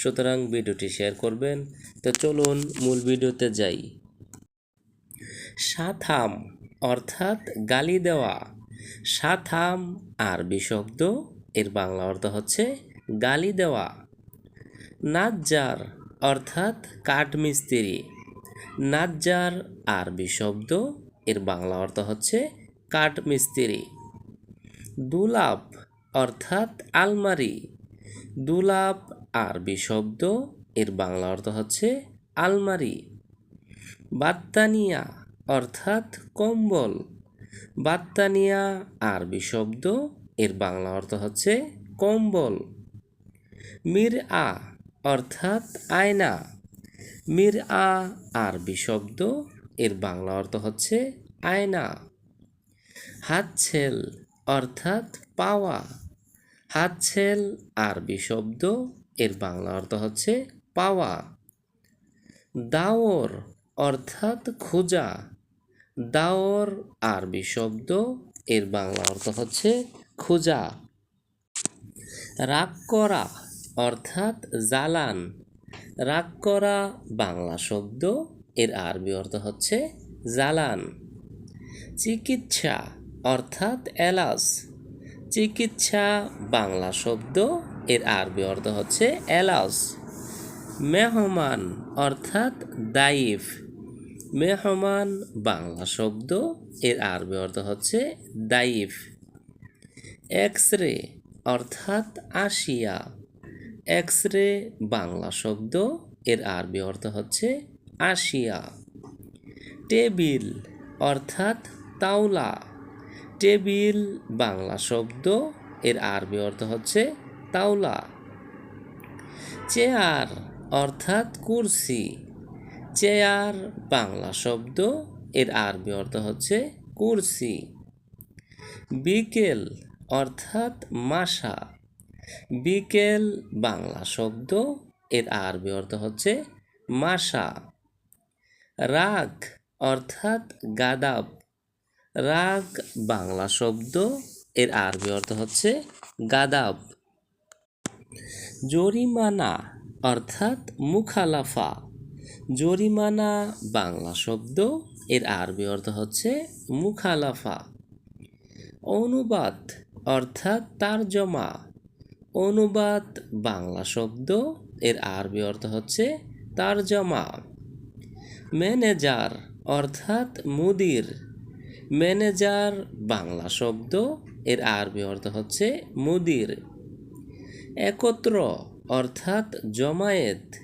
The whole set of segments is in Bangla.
সুতরাং ভিডিওটি শেয়ার করবেন। তো চলুন মূল ভিডিওতে যাই। সাথাম, অর্থাৎ গালি দেওয়া। সাথাম, আরবি শব্দ, এর বাংলা অর্থ হচ্ছে গালি দেওয়া। নাজ্জার, অর্থাৎ কাঠমিস্ত্রি। নাজ্জার, আরবি শব্দ, এর বাংলা অর্থ হচ্ছে কাঠমিস্ত্রি। দুলাপ, অর্থাৎ আলমারি। দুলাপ আরবি শব্দ, এর বাংলা অর্থ হচ্ছে আলমারি। বাত্তানিয়া অর্থাৎ কম্বল। বাত্তানিয়া আরবি শব্দ, এর বাংলা অর্থ হচ্ছে কম্বল। মির আ অর্থাৎ আয়না। মির আ আরবি শব্দ, এর বাংলা অর্থ হচ্ছে আয়না। হাতছেল অর্থাৎ পাওয়া। হাতছেল আরবি শব্দ এর বাংলা অর্থ হচ্ছে পাওয়া। দাওর অর্থাৎ খোঁজা। দাওর আরবি শব্দ, এর বাংলা অর্থ হচ্ছে খোঁজা। রাগ করা অর্থাৎ জ্বালান। রাগ করা বাংলা শব্দ, এর আরবি অর্থ হচ্ছে জ্বালান। চিকিৎসা অর্থাৎ এলাস চিকিৎসা বাংলা শব্দ এর আরবি অর্থ হচ্ছে এলাস মেহমান অর্থাৎ দাইফ মেহমান বাংলা শব্দ, এর আরবি অর্থ হচ্ছে দাইফ এক্স রে অর্থাৎ আসিয়া। এক্স রে বাংলা শব্দ, এর আরবি অর্থ হচ্ছে আসিয়া। টেবিল অর্থাৎ তাওলা। টেবিল বাংলা শব্দ, এর আরবি অর্থ হচ্ছে তাওলা। চেয়ার অর্থাৎ কুরসি। চেয়ার বাংলা শব্দ, এর আরবি অর্থ হচ্ছে কুরসি। বিকেল অর্থাৎ মাসা। বিকেল বাংলা শব্দ, এর আরবি অর্থ হচ্ছে মাসা। রাগ অর্থাৎ গাদাব। রাগ বাংলা শব্দ, এর আরবি অর্থ হচ্ছে গাদাব। জরিমানা, অর্থাৎ মুখালাফা। জরিমানা বাংলা শব্দ, এর আরবি অর্থ হচ্ছে মুখালাফা। অনুবাদ, অর্থাৎ তারজমা। অনুবাদ বাংলা শব্দ, এর আরবি অর্থ হচ্ছে তারজমা। ম্যানেজার, অর্থাৎ মুদির। ম্যানেজার বাংলা শব্দ, এর আরবি অর্থ হচ্ছে মুদির। একত্র, অর্থাৎ জমায়েত।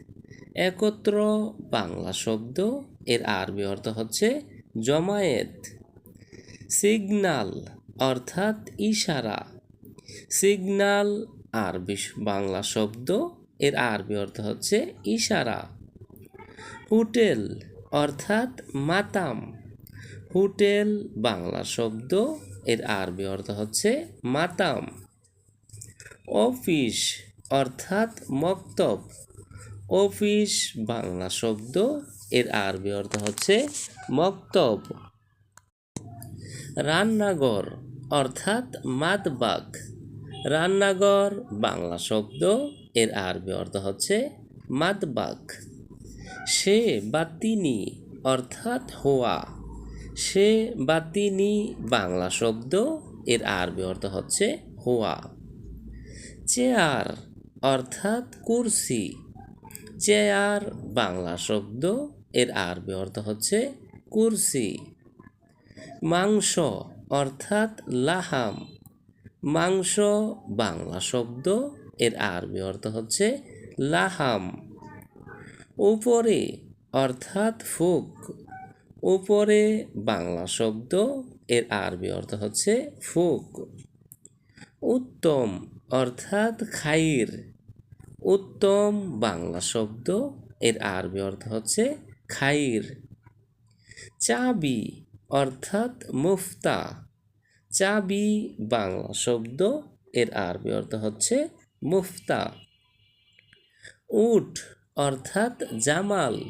একত্র, বাংলা শব্দ, এর আরবি অর্থ হচ্ছে জমায়েত। সিগনাল, অর্থাৎ ইশারা। সিগনাল, আরবি বাংলা শব্দ, এর আরবি অর্থ হচ্ছে ইশারা। হোটেল, অর্থাৎ মাতাম। হোটেল, বাংলা শব্দ, এর আরবি অর্থ হচ্ছে মাতাম। অফিস, অর্থাৎ মক্তব। অফিস, বাংলা শব্দ, এর আরবি অর্থ হচ্ছে মক্তব। রান্নাঘর, অর্থাৎ মাদবাগ। রান্নাঘর, বাংলা শব্দ, এর আরবি অর্থ হচ্ছে মাদবাগ। সে বা তিনি, অর্থাৎ হোয়া। সে বা তিনি, বাংলা শব্দ, এর আরবি অর্থ হচ্ছে হোয়া। চেয়ার, অর্থাৎ কুরসি। চেয়ার, বাংলা শব্দ, এর আরবি অর্থ হচ্ছে কুরসি। মাংস, অর্থাৎ লাহাম। মাংস, বাংলা শব্দ, এর আরবি অর্থ হচ্ছে লাহাম। উপরে, অর্থাৎ ফুক। উপরে, বাংলা শব্দ, এর আরবি অর্থ হচ্ছে ফুক। উত্তম অর্থাৎ খাইর। উত্তম বাংলা শব্দ, এর আরবি অর্থ হচ্ছে খাইর। চাবি অর্থাৎ মুফতা। চাবি বাংলা শব্দ, এর আরবি অর্থ হচ্ছে মুফতা। উট অর্থাৎ জামাল।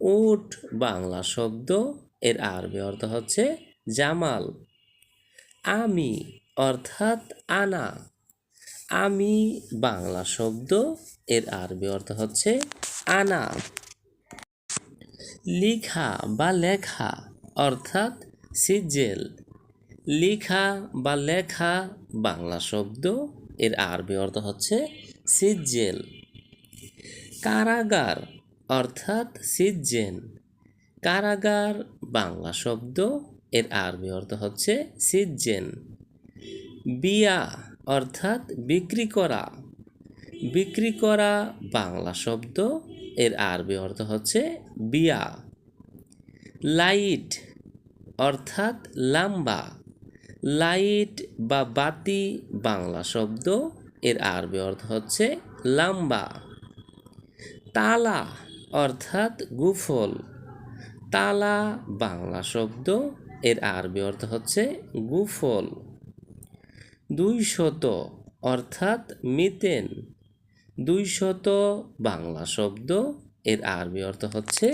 উট বাংলা শব্দ, এর আরবি অর্থ হচ্ছে জামাল। আমি অর্থাৎ আনা। আমি বাংলা শব্দ, এর আরবি অর্থ হচ্ছে আনা লিখা বা লেখা অর্থাৎ সিজেল। লিখা বা লেখা বাংলা শব্দ, এর আরবি অর্থ হচ্ছে সিজেল। কারাগার অর্থাৎ সিজেন। কারাগার বাংলা শব্দ, এর আরবি অর্থ হচ্ছে সিজেন। বিয়া অর্থাৎ বিক্রি করা। বিক্রি করা বাংলা শব্দ, এর আরবি অর্থ হচ্ছে বিয়া। লাইট অর্থাৎ লাম্বা। লাইট বা বাতি বাংলা শব্দ, এর আরবি অর্থ হচ্ছে লাম্বা। তালা অর্থাৎ গুফল। তালা বাংলা শব্দ, এর আরবি অর্থ হচ্ছে গুফল। দুই শত অর্থাৎ মিতেন দুই শত বাংলা শব্দ, এর আরবি অর্থ হচ্ছে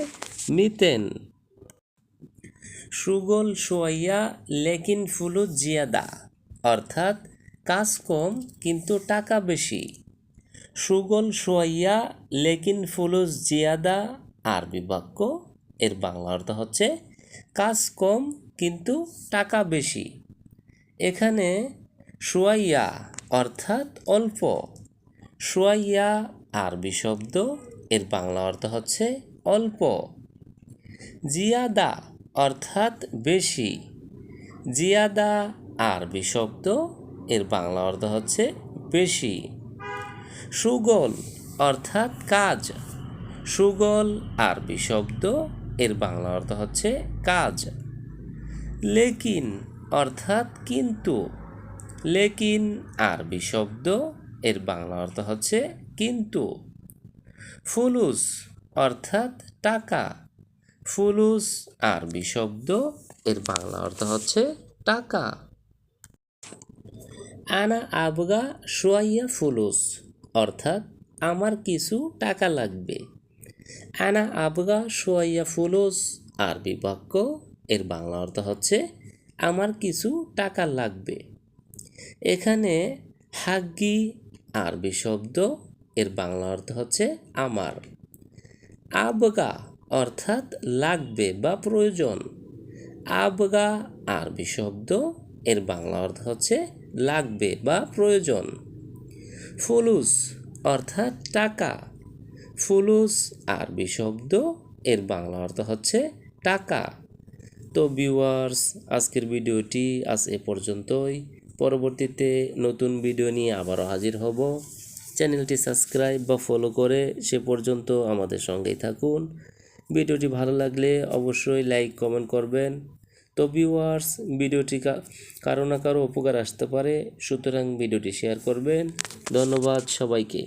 মিতেন সুগল সোয়াইয়া, লেকিন ফুলু জিয়াদা, অর্থাৎ কাজ কম কিন্তু টাকা বেশি। সুগল সোয়াইয়া, লেকিন ফুলুস জিয়াদা, আরবি বাক্য, এর বাংলা অর্থ হচ্ছে কাজ কম কিন্তু টাকা বেশি। এখানে সোয়াইয়া অর্থাৎ অল্প। সোয়াইয়া আরবি শব্দ, এর বাংলা অর্থ হচ্ছে অল্প। জিয়াদা অর্থাৎ বেশি। জিয়াদা আরবি শব্দ, এর বাংলা অর্থ হচ্ছে বেশি। সুগল অর্থাৎ কাজ। সুগল আরবি শব্দ, এর বাংলা অর্থ হচ্ছে কাজ। লেকিন অর্থাৎ কিন্তু। লেকিন আরবি শব্দ, এর বাংলা অর্থ হচ্ছে কিন্তু। ফুলুস অর্থাৎ টাকা। ফুলুস আরবি শব্দ, এর বাংলা অর্থ হচ্ছে টাকা। আনা আবগা সোয়াইয়া ফুলুস অর্থাৎ আমার কিছু টাকা লাগবে। আনা আবগা সোয়াইয়া ফুলুস আরবি বাক্য, এর বাংলা অর্থ হচ্ছে আমার কিছু টাকা লাগবে। এখানে হাগ্গি আরবি শব্দ, এর বাংলা অর্থ হচ্ছে আমার। আবগা অর্থাৎ লাগবে বা প্রয়োজন। আবগা আরবি শব্দ, এর বাংলা অর্থ হচ্ছে লাগবে বা প্রয়োজন। ফুলুস অর্থাৎ টাকা। ফুলুস আরবি শব্দ, এর বাংলা অর্থ হচ্ছে টাকা। তো ভিউয়ার্স আজকের ভিডিওটি আজ এ পর্যন্তই। পরবর্তীতে নতুন ভিডিও নিয়ে আবারও হাজির হব। চ্যানেলটি সাবস্ক্রাইব বা ফলো করে সে পর্যন্ত আমাদের সঙ্গেই থাকুন। ভিডিওটি ভালো লাগলে অবশ্যই লাইক কমেন্ট করবেন। তো ভিউয়ার্স ভিডিওটি কারও না কারও উপকার আসতে পারে, সুতরাং ভিডিওটি শেয়ার করবেন। ধন্যবাদ সবাইকে।